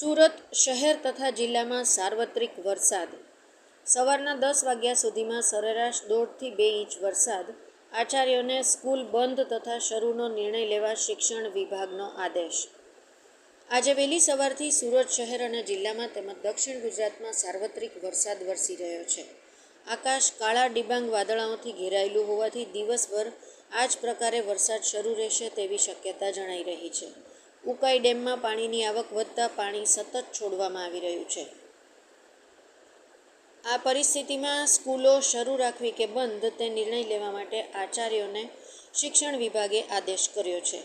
સુરત શહેર તથા જિલ્લામાં સાર્વત્રિક વરસાદ. સવારના દસ વાગ્યા સુધીમાં સરેરાશ દોઢથી બે ઇંચ વરસાદ. આચાર્યોને સ્કૂલ બંધ તથા શરૂનો નિર્ણય લેવા શિક્ષણ વિભાગનો આદેશ. આજે વહેલી સવારથી સુરત શહેર અને જિલ્લામાં તેમજ દક્ષિણ ગુજરાતમાં સાર્વત્રિક વરસાદ વરસી રહ્યો છે. આકાશ કાળા ડિબાંગ વાદળાઓથી ઘેરાયેલું હોવાથી દિવસભર આ જ પ્રકારે વરસાદ શરૂ રહેશે તેવી શક્યતા જણાઈ રહી છે. ઉકાઈ ડેમમાં પાણીની આવક વધતા પાણી સતત છોડવામાં આવી રહ્યું છે. આ પરિસ્થિતિમાં સ્કૂલો શરૂ રાખવી કે બંધ તે નિર્ણય લેવા માટે આચાર્યોને શિક્ષણ વિભાગે આદેશ કર્યો છે.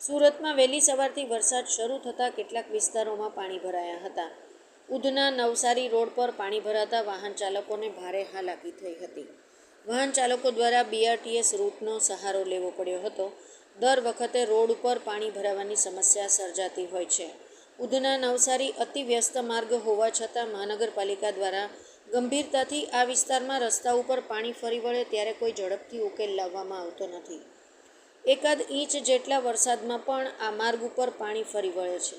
સુરતમાં વહેલી સવારથી વરસાદ શરૂ થતાં કેટલાક વિસ્તારોમાં પાણી ભરાયા હતા. ઉધના નવસારી રોડ પર પાણી ભરાતા વાહન ચાલકોને ભારે હાલાકી થઈ હતી. વાહન ચાલકો દ્વારા બીઆરટીએસ રૂટનો સહારો લેવો પડ્યો હતો. દર વખતે રોડ ઉપર પાણી ભરાવાની સમસ્યા સર્જાતી હોય છે. ઉધના નવસારી અતિ વ્યસ્ત માર્ગ હોવા છતાં મહાનગરપાલિકા દ્વારા ગંભીરતાથી આ વિસ્તારમાં રસ્તા ઉપર પાણી ફરી વળે ત્યારે કોઈ ઝડપથી ઉકેલ લાવવામાં આવતો નથી. એકાદ ઇંચ જેટલા વરસાદમાં પણ આ માર્ગ ઉપર પાણી ફરી વળે છે.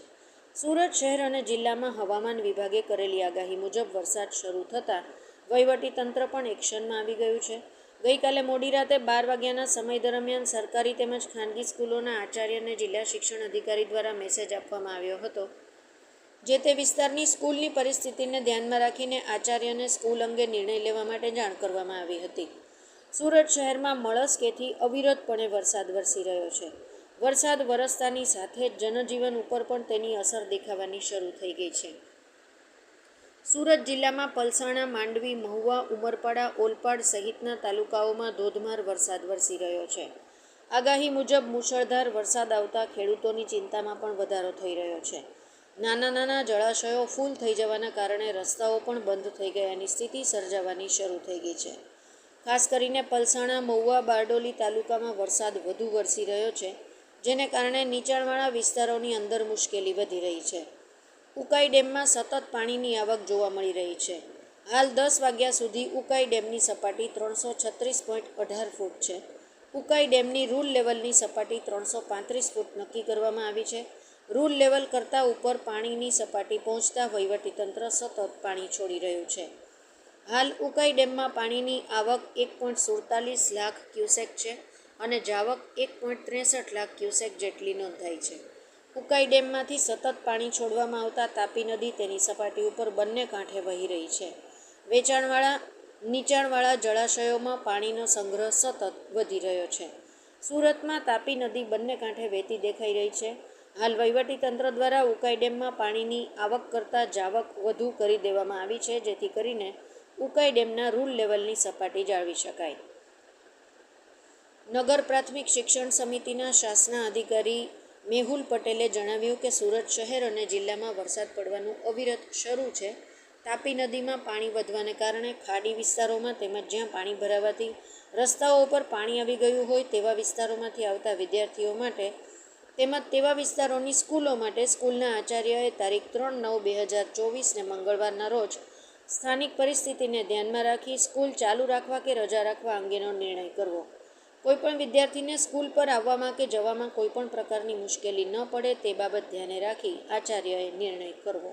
સુરત શહેર અને જિલ્લામાં હવામાન વિભાગે કરેલી આગાહી મુજબ વરસાદ શરૂ થતાં વહીવટીતંત્ર પણ એક્શનમાં આવી ગયું છે. ગઈકાલે મોડી રાતે બાર વાગ્યાના સમય દરમિયાન સરકારી તેમજ ખાનગી સ્કૂલોના આચાર્યને જિલ્લા શિક્ષણ અધિકારી દ્વારા મેસેજ આપવામાં આવ્યો હતો, જે તે વિસ્તારની સ્કૂલની પરિસ્થિતિને ધ્યાનમાં રાખીને આચાર્યને સ્કૂલ અંગે નિર્ણય લેવા માટે જાણ કરવામાં આવી હતી. સુરત શહેરમાં મળસ્કેથી અવિરતપણે વરસાદ વરસી રહ્યો છે. વરસાદ વરસતાની સાથે જનજીવન ઉપર પણ તેની અસર દેખાવાની શરૂ થઈ ગઈ છે. સુરત જિલ્લામાં પલસાણા, માંડવી, મહુવા, ઉમરપાડા, ઓલપાડ સહિતના તાલુકાઓમાં ધોધમાર વરસાદ વરસી રહ્યો છે. આગાહી મુજબ મુશળધાર વરસાદ આવતા ખેડૂતોની ચિંતામાં પણ વધારો થઈ રહ્યો છે. નાના નાના જળાશયો ફૂલ થઈ જવાના કારણે રસ્તાઓ પણ બંધ થઈ ગયાની સ્થિતિ સર્જાવાની શરૂ થઈ ગઈ છે. ખાસ કરીને પલસાણા, મહુવા, બારડોલી તાલુકામાં વરસાદ વધુ વરસી રહ્યો છે, જેને કારણે નીચાણવાળા વિસ્તારોની અંદર મુશ્કેલી વધી રહી છે. ઉકાઈ ડેમમાં સતત પાણીની આવક જોવા મળી રહી છે. હાલ દસ વાગ્યા સુધી ઉકાઈ ડેમની સપાટી ત્રણસો છત્રીસ પોઈન્ટ અઢાર ફૂટ છે. ઉકાઈ ડેમની રૂલ લેવલની સપાટી ત્રણસો પાંત્રીસ ફૂટ નક્કી કરવામાં આવી છે. રૂલ લેવલ કરતાં ઉપર પાણીની સપાટી પહોંચતા વહીવટીતંત્ર સતત પાણી છોડી રહ્યું છે. હાલ ઉકાઈ ડેમમાં પાણીની આવક એક પોઈન્ટ સુડતાલીસ લાખ ક્યુસેક છે અને જાવક એક પોઈન્ટ ત્રેસઠ લાખ ક્યુસેક જેટલી નોંધાઈ છે. ઉકાઈ ડેમમાંથી સતત પાણી છોડવામાં આવતા તાપી નદી તેની સપાટી ઉપર બંને કાંઠે વહી રહી છે. વેચાણવાળા, નીચાણવાળા જળાશયોમાં પાણીનો સંગ્રહ સતત વધી રહ્યો છે. સુરતમાં તાપી નદી બંને કાંઠે વહેતી દેખાઈ રહી છે. હાલ વહીવટીતંત્ર દ્વારા ઉકાઈ ડેમમાં પાણીની આવક કરતાં જાવક વધુ કરી દેવામાં આવી છે, જેથી કરીને ઉકાઈ ડેમના રૂલ લેવલની સપાટી જાળવી શકાય. નગર પ્રાથમિક શિક્ષણ સમિતિના શાસના અધિકારી મેહુલ પટેલે જણાવ્યું કે સુરત શહેર અને જિલ્લામાં વરસાદ પડવાનું અવિરત શરૂ છે. તાપી નદીમાં પાણી વધવાને કારણે ખાડી વિસ્તારોમાં તેમજ જ્યાં પાણી ભરાવાથી રસ્તાઓ ઉપર પાણી આવી ગયું હોય તેવા વિસ્તારોમાંથી આવતા વિદ્યાર્થીઓ માટે તેમજ તેવા વિસ્તારોની સ્કૂલો માટે સ્કૂલના આચાર્યએ તારીખ ત્રણ નવ બે હજાર ચોવીસને મંગળવારના રોજ સ્થાનિક પરિસ્થિતિને ધ્યાનમાં રાખી સ્કૂલ ચાલુ રાખવા કે રજા રાખવા અંગેનો નિર્ણય કરવો. કોઈપણ વિદ્યાર્થીને સ્કૂલ પર આવવામાં કે જવામાં કોઈપણ પ્રકારની મુશ્કેલી ન પડે તે બાબત ધ્યાને રાખી આચાર્યએ નિર્ણય કરવો.